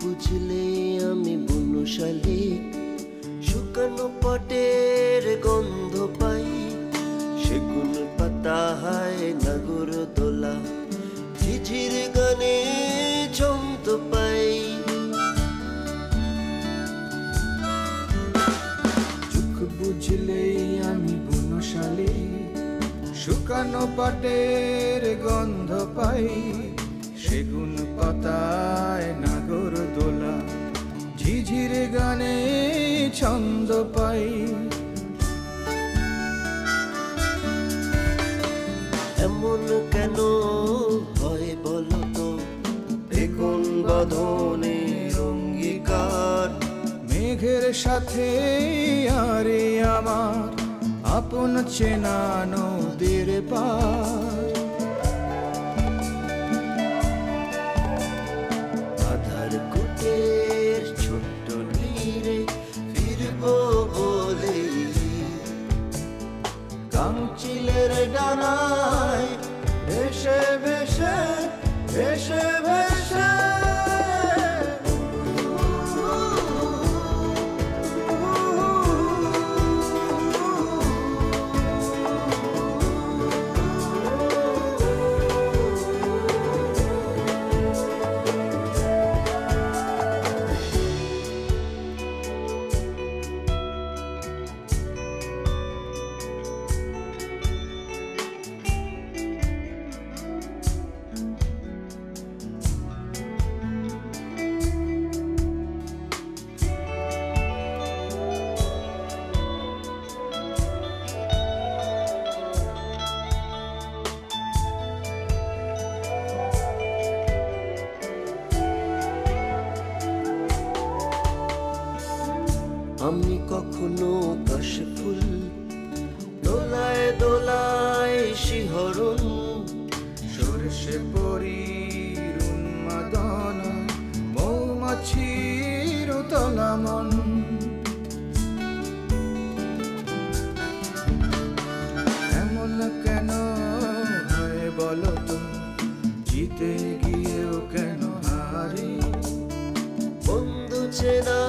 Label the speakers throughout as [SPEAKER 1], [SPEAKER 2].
[SPEAKER 1] বুঝলে আমি বনশালী শুকানো পটের গন্ধ পাই, সেগুন পাতা হায় নাগর দোলা। ঝিঝির গানে ছন্দ পাই।
[SPEAKER 2] চোখ বুঝলেই আমি বনশালী শুকানো পাটের গন্ধ পাই। সেগুন পাতায় নাগর দোলা ঝিঝির গানে ছন্দ পাই।
[SPEAKER 1] এমন কেন হয় বলো তো? বেগুন বাঁধনের অঙ্গীকার
[SPEAKER 2] মেঘের সাথে আরে আমার আপন চেনা নদীর পার। 越是。
[SPEAKER 1] আমি কখনো কাশফুল দোলায় দোলায় শিহরণ,
[SPEAKER 2] সরষে পরীর উন্মাদন মৌমাছির তলামন এমন কেন হয় বলো তো? জিতে গিয়েও কেন হারি?
[SPEAKER 1] বন্ধু চেনা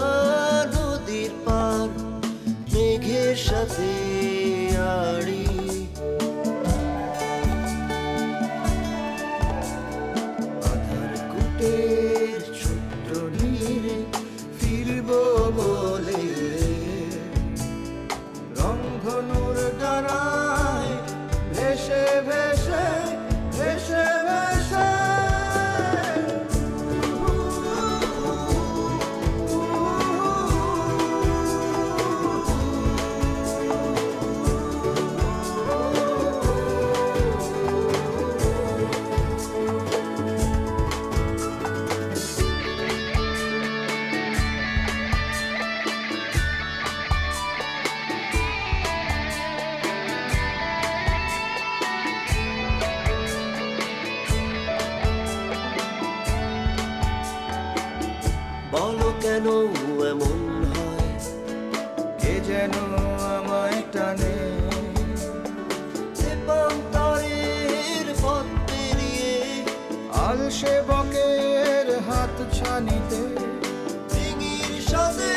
[SPEAKER 1] কেন এমন হয়
[SPEAKER 2] এ যেন আমায় টানে।
[SPEAKER 1] তারের পথ পেরিয়ে
[SPEAKER 2] আলসে বকের হাত ছানিতে।
[SPEAKER 1] ডিঙির সাথে